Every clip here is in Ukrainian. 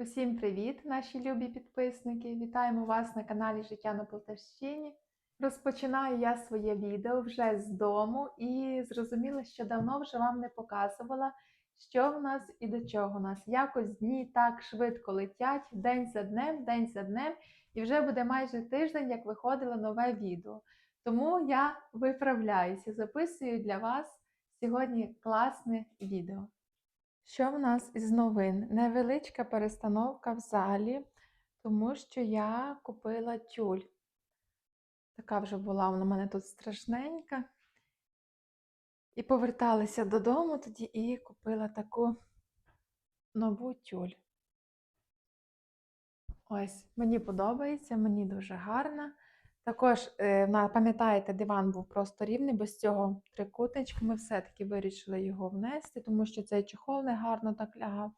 Усім привіт, наші любі підписники! Вітаємо вас на каналі Життя на Полтавщині. Розпочинаю я своє відео вже з дому і зрозуміла, що давно вже вам не показувала, що в нас і до чого в нас. Якось дні так швидко летять, день за днем, день за днем, і вже буде майже тиждень, як виходило нове відео. Тому я виправляюся, записую для вас сьогодні класне відео. Що в нас із новин? Невеличка перестановка в залі, тому що я купила тюль. Така вже була вона в мене тут страшненька. І поверталася додому тоді і купила таку нову тюль. Ось, мені подобається, мені дуже гарна. Також, е, пам'ятаєте, диван був просто рівний, без цього трикутничка. Ми все-таки вирішили його внести, тому що цей чохол не гарно так лягав,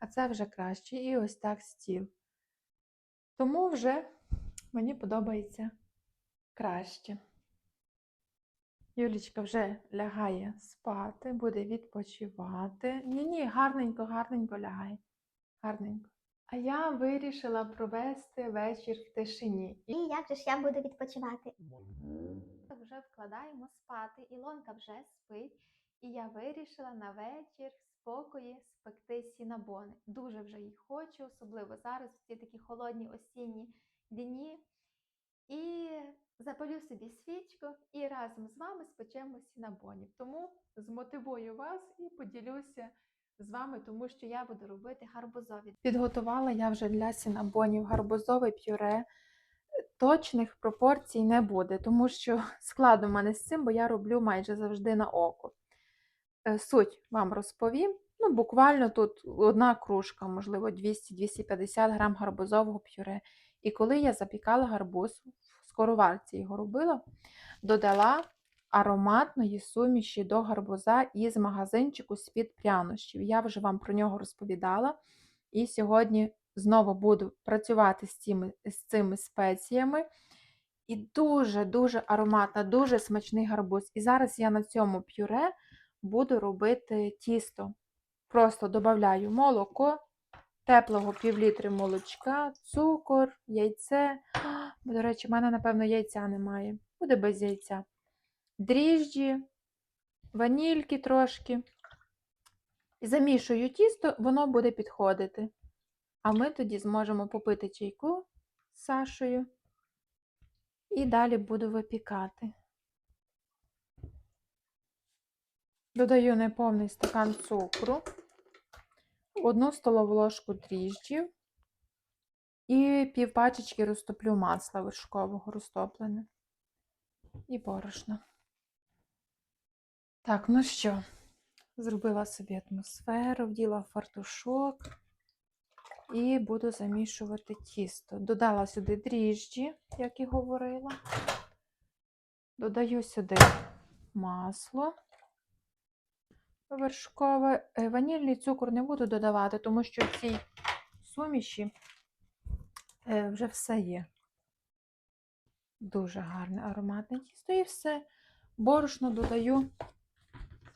а це вже краще. І ось так стіл. Тому вже мені подобається краще. Юлічка вже лягає спати, буде відпочивати. Ні-ні, гарненько, гарненько лягає. Гарненько. А я вирішила провести вечір в тишині. І як же ж я буду відпочивати? Вже вкладаємо спати, Ілонка вже спить, і я вирішила на вечір в спокої спекти сінабони. Дуже вже їх хочу, особливо зараз, в ці такі холодні осінні дні. І запалю собі свічку і разом з вами спечемо сінабонів. Тому змотивую вас і поділюся з вами, тому що я буду робити гарбузові. Підготувала я вже для сінабонів гарбузове пюре точних пропорцій не буде, тому що складно в мене з цим, бо я роблю майже завжди на око. Е, Суть вам розповім. Ну, буквально тут одна кружка, можливо, 200-250 грам гарбузового пюре. І коли я запікала гарбуз, в скороварці його робила, додала ароматної суміші до гарбуза із магазинчику з-під прянощів. Я вже вам про нього розповідала. І сьогодні знову буду працювати з цими, з цими спеціями. І дуже-дуже ароматна, дуже смачний гарбуз. І зараз я на цьому пюре буду робити тісто. Просто додаю молоко, теплого півлітри молочка, цукор, яйце. До речі, в мене, напевно, яйця немає. Буде без яйця. Дріжджі, ванільки трошки. І замішую тісто, воно буде підходити. А ми тоді зможемо попити чайку з Сашою. І далі буду випікати. Додаю неповний стакан цукру, одну столову ложку дріжджів і пів пачечки розтоплю масла вершкового розтоплене і борошно. Так, ну що, зробила собі атмосферу, вділа фартушок і буду замішувати тісто. Додала сюди дріжджі, як і говорила. Додаю сюди масло вершкове. Е, Ванільний цукор не буду додавати, тому що в цій суміші е, вже все є. Дуже гарне ароматне тісто і все. Борошно додаю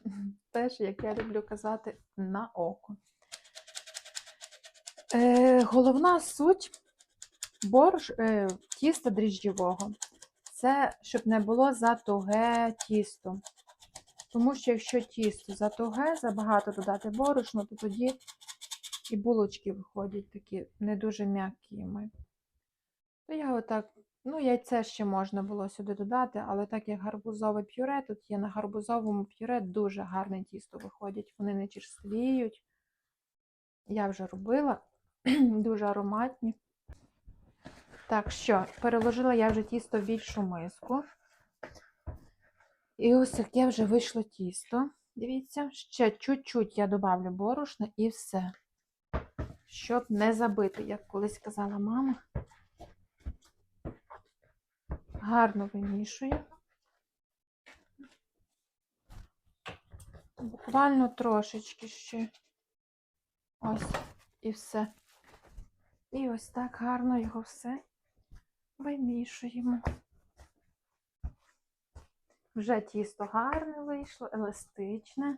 теж, як я люблю казати, на око. Е, головна суть борщ, е, тіста дріжджового це щоб не було затуге тісто. Тому що якщо тісто затуге, забагато додати борошно, то тоді і булочки виходять такі не дуже м'якими. То я отак, ну, яйце ще можна було сюди додати, але так як гарбузове пюре, тут є на гарбузовому пюре дуже гарне тісто виходять. Вони не черствіють. Я вже робила, дуже ароматні. Так що, переложила я вже тісто в більшу миску. І ось таке вже вийшло тісто. Дивіться, ще чуть-чуть я добавлю борошна і все. Щоб не забити, як колись казала мама. Гарно вимішую. Буквально трошечки ще. Ось, і все. І ось так гарно його все вимішуємо. Вже тісто гарне вийшло, еластичне,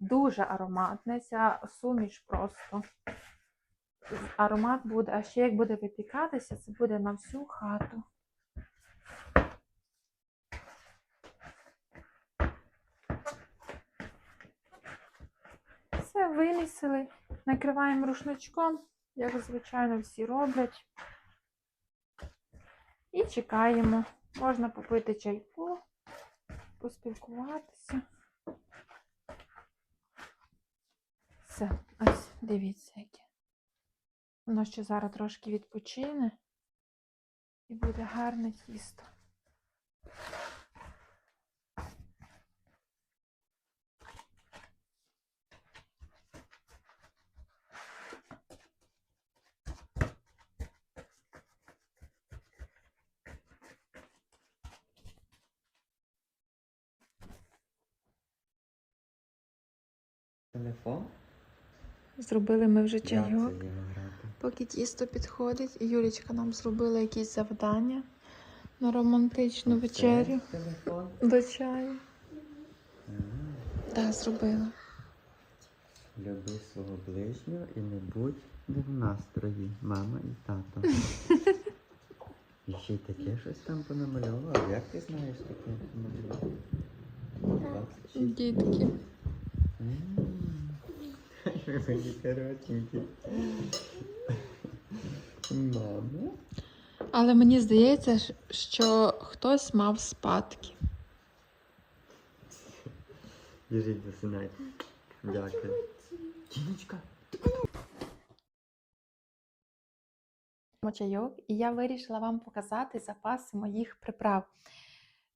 дуже ароматне. Ця суміш просто аромат буде, а ще як буде випікатися, це буде на всю хату. Все, накриваємо рушничком, як звичайно всі роблять. І чекаємо. Можна попити чайку, поспілкуватися. Все, ось дивіться, яке. Воно ще зараз трошки відпочине і буде гарне тісто. Телефон? Зробили ми вже чайок. Поки тісто підходить, і Юлічка нам зробила якісь завдання на романтичну Оце вечерю Телефон? до чаю. Так, зробила. Люби свого ближнього і не будь не в настрої, мама і тато. І ще й таке щось там понамальовував. Як ти знаєш таке намалював? 26. Дітки. Мої коротенькі. Мамо? Але мені здається, що хтось мав спадки. Біжіть, засинайте. Дякую. Тіночка. чайок, і я вирішила вам показати запаси моїх приправ.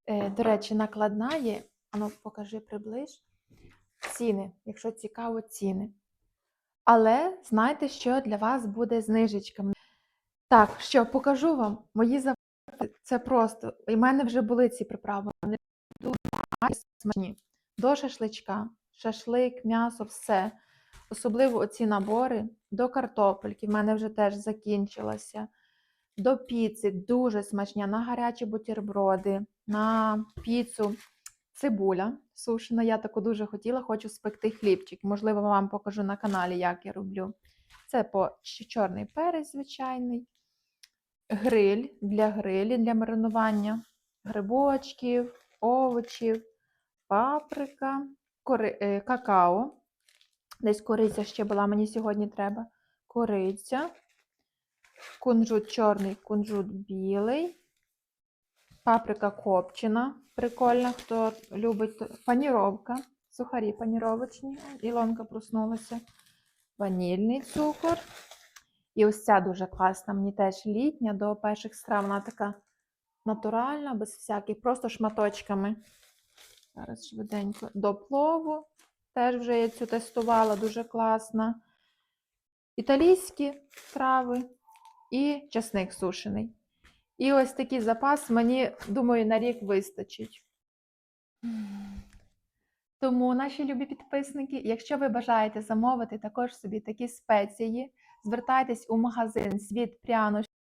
Е, до речі, накладна є, ану, покажи приближ. Ціни, якщо цікаво, ціни. Але знайте, що для вас буде знижечка. Так, що покажу вам мої запаси. Це просто. І в мене вже були ці приправи. Вони дуже смачні. До шашличка, шашлик, м'ясо, все. Особливо оці набори до картопельки. В мене вже теж закінчилася. До піци дуже смачня, на гарячі бутерброди, на піцу. Цибуля сушена. Я таку дуже хотіла, хочу спекти хлібчик. Можливо, вам покажу на каналі, як я роблю. Це по чорний перець звичайний, гриль для грилі, для маринування, грибочків, овочів, паприка, кори... е, какао. Десь кориця ще була, мені сьогодні треба. Кориця, кунжут чорний, кунжут білий, паприка копчена, прикольна, хто любить. Паніровка, сухарі паніровочні. Ілонка проснулася. Ванільний цукор. І ось ця дуже класна, мені теж літня до перших страв. Вона така натуральна, без всяких, просто шматочками. Зараз швиденько до плову. Теж вже я цю тестувала, дуже класна. Італійські трави і часник сушений. І ось такий запас мені, думаю, на рік вистачить. Тому, наші любі підписники, якщо ви бажаєте замовити також собі такі спеції, звертайтесь у магазин Світ прянощі,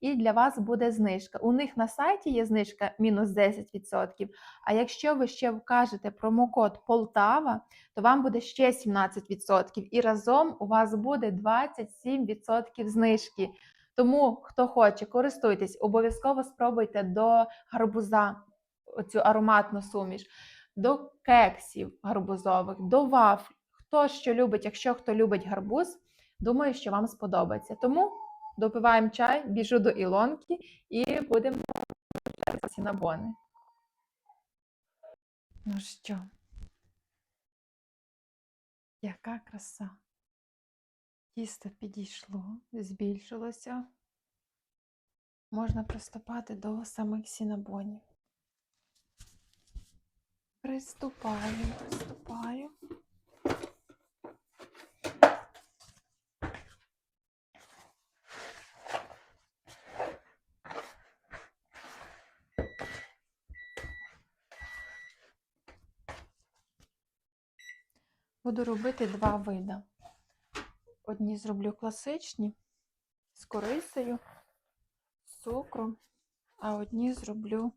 і для вас буде знижка. У них на сайті є знижка мінус 10%. А якщо ви ще вкажете промокод Полтава, то вам буде ще 17%. І разом у вас буде 27% знижки. Тому, хто хоче, користуйтесь, обов'язково спробуйте до гарбуза цю ароматну суміш, до кексів гарбузових, до вафль. Хто що любить, якщо хто любить гарбуз, думаю, що вам сподобається. Тому допиваємо чай, біжу до Ілонки і будемо сінабони. Ну що? Яка краса. Тісто підійшло, збільшилося. Можна приступати до самих сінабонів. Приступаю, приступаю. Буду робити два види. Одні зроблю класичні з корицею, з цукром, а одні зроблю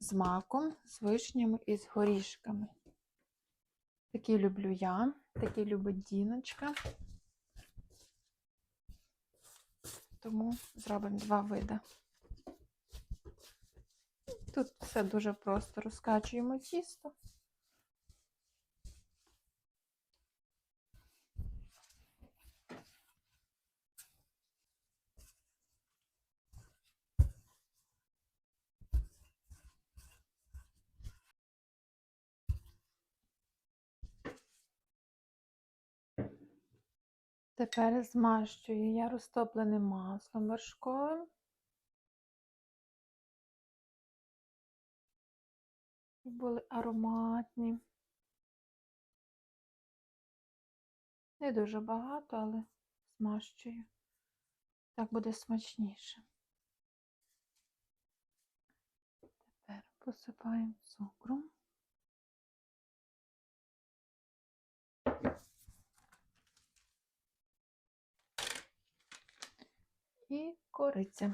з маком, з вишнями і з горішками. Такі люблю я, такі любить Діночка. Тому зробимо два види. Тут все дуже просто. Розкачуємо тісто. Тепер змащую я розтопленим маслом вершковим. Були ароматні. Не дуже багато, але змащую. Так буде смачніше. Тепер посипаємо цукром. І кориця.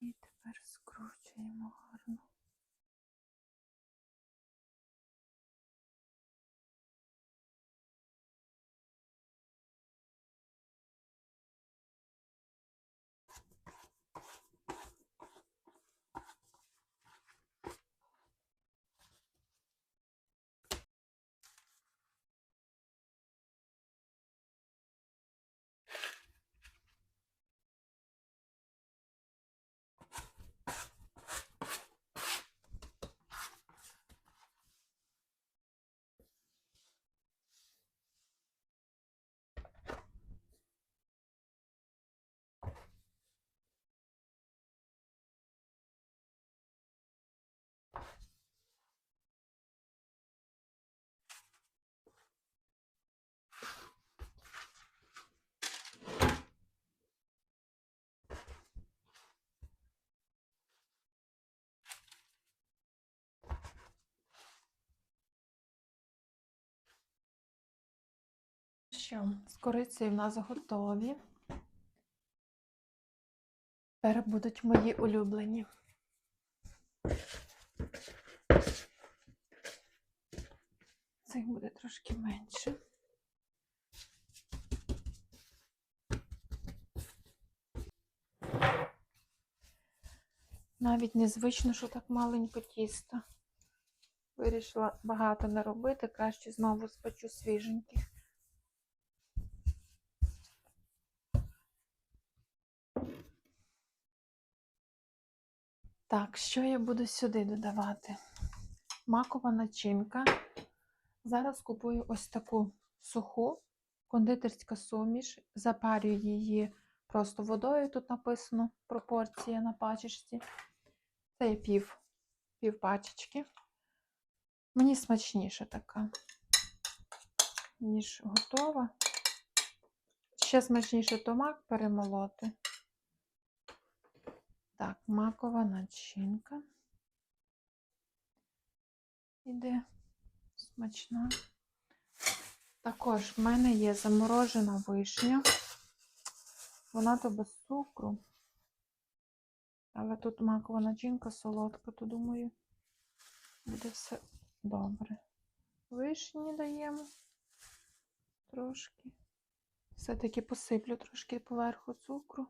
І тепер скручуємо гарно. Що, з корицею в нас готові. Тепер будуть мої улюблені. Цих буде трошки менше. Навіть незвично, що так маленько тіста. Вирішила багато не робити, краще знову спечу свіженьких. Так, що я буду сюди додавати? Макова начинка. Зараз купую ось таку суху кондитерська суміш. Запарюю її просто водою. Тут написано пропорція на пачечці. Це є пів, пів пачечки. Мені смачніше така, ніж готова. Ще смачніше то мак перемолоти. Так, макова начинка. Іде смачна. Також в мене є заморожена вишня. Вона то без цукру. Але тут макова начинка солодка, то думаю, буде все добре. Вишні даємо трошки. Все-таки посиплю трошки поверху цукру.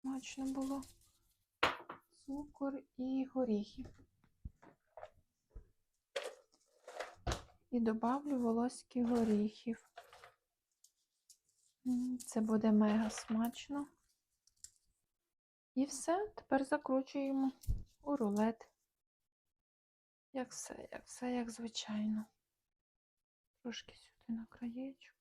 Смачно було. Цукор і горіхи. І добавлю волоських горіхів. Це буде мега смачно. І все, тепер закручуємо у рулет. Як все, як все, як звичайно. Трошки сюди на краєчок.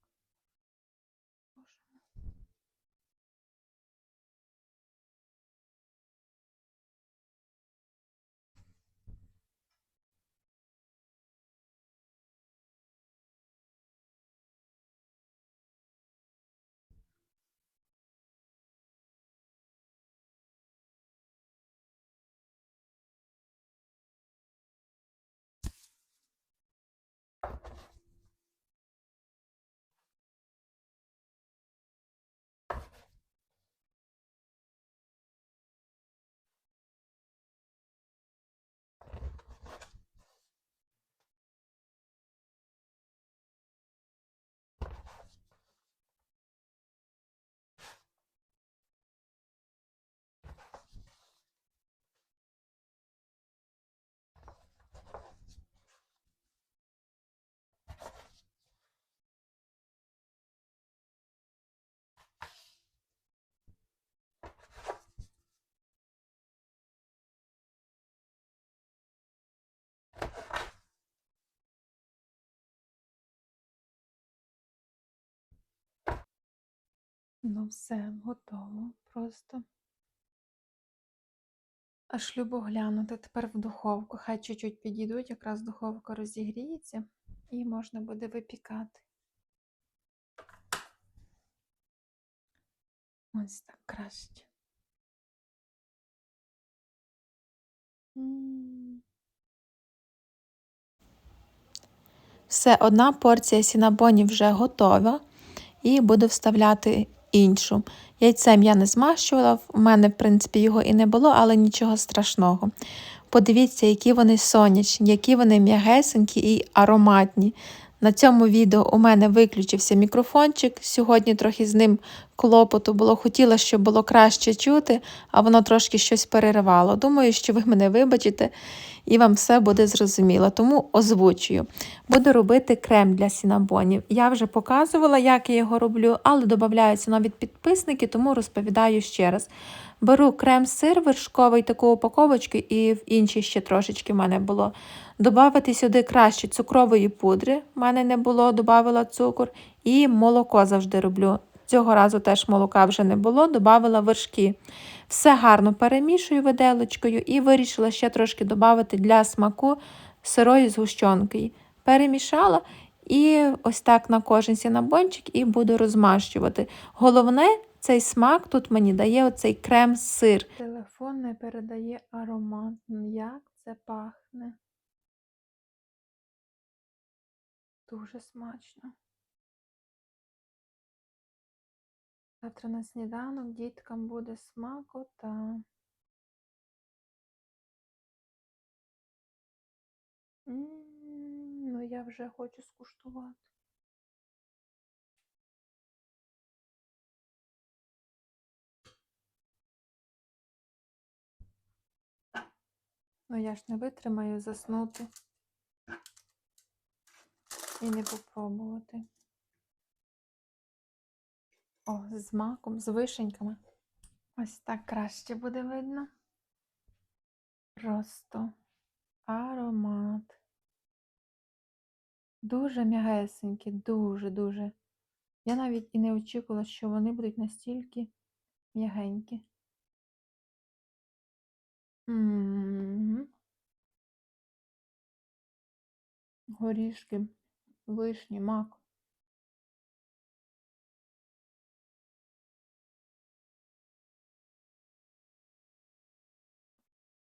Ну, все, готово просто. Аж любо глянути тепер в духовку. Хай чуть-чуть підійдуть, якраз духовка розігріється і можна буде випікати. Ось так краще. Все, одна порція сінабонів вже готова, і буду вставляти іншу. Яйцем я не змащувала, в мене, в принципі, його і не було, але нічого страшного. Подивіться, які вони сонячні, які вони м'ягесенькі і ароматні. На цьому відео у мене виключився мікрофончик. Сьогодні трохи з ним клопоту було. Хотіла, щоб було краще чути, а воно трошки щось переривало. Думаю, що ви мене вибачите і вам все буде зрозуміло. Тому озвучую. Буду робити крем для сінабонів. Я вже показувала, як я його роблю, але додаються нові підписники, тому розповідаю ще раз. Беру крем-сир вершковий, таку упаковочку, і в іншій ще трошечки в мене було. Добавити сюди краще цукрової пудри, в мене не було, додавала цукор, і молоко завжди роблю. Цього разу теж молока вже не було, додавала вершки. Все гарно перемішую виделочкою і вирішила ще трошки додати для смаку сирої згущенки. Перемішала і ось так на кожен сінабончик і буду розмащувати. Головне, цей смак тут мені дає оцей крем-сир. Телефон не передає аромат. Як це пахне? Дуже смачно. Завтра на сніданок діткам буде смакота. М, Ну, я вже хочу скуштувати. Ну, я ж не витримаю заснути і не попробувати. О, з маком, з вишеньками. Ось так краще буде видно. Просто аромат. Дуже м'ягесенькі, дуже-дуже. Я навіть і не очікувала, що вони будуть настільки м'ягенькі. М. Горішки, вишні, мак.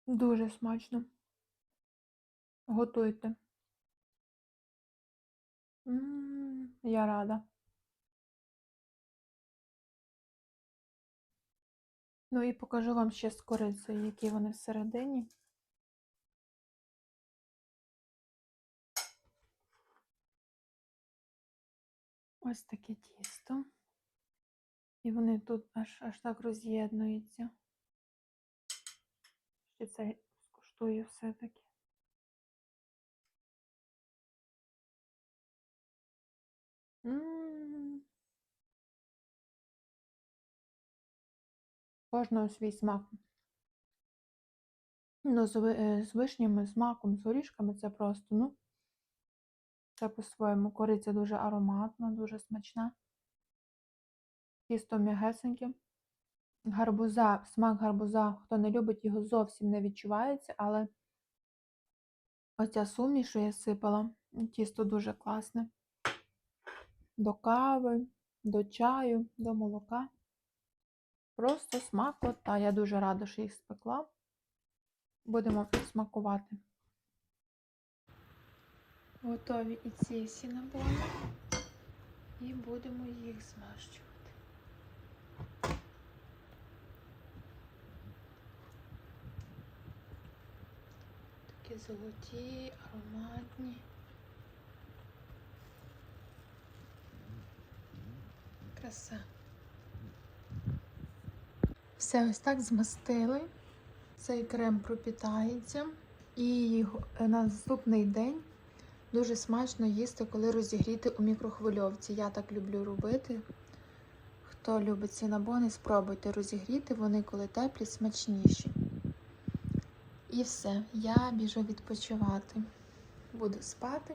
Дуже смачно. Готуйте. М, Я рада. Ну і покажу вам ще з корицею, які вони всередині. Ось таке тісто. І вони тут аж аж так роз'єднуються. Ще це скуштую все-таки. Кожного свій смак. Ну, з, е, з вишнями, з маком, з горішками це просто, ну, це по-своєму. Кориця дуже ароматна, дуже смачна. Тісто м'ягесеньке. Гарбуза, смак гарбуза, хто не любить, його зовсім не відчувається, але оця суміш, що я сипала, тісто дуже класне. До кави, до чаю, до молока. Просто смакота. Я дуже рада, що їх спекла. Будемо смакувати. Готові і ці сінабони. І будемо їх змащувати. Такі золоті, ароматні. Краса. Все ось так змастили. Цей крем пропітається. І його- е, на наступний день дуже смачно їсти, коли розігріти у мікрохвильовці. Я так люблю робити. Хто любить сінабони, спробуйте розігріти, вони коли теплі, смачніші. І все, я біжу відпочивати. Буду спати.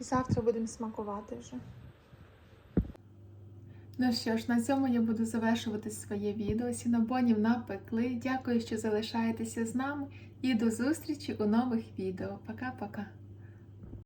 І завтра будемо смакувати вже. Ну що ж, на цьому я буду завершувати своє відео. Сінобонів напекли. Дякую, що залишаєтеся з нами. І до зустрічі у нових відео. Пока-пока.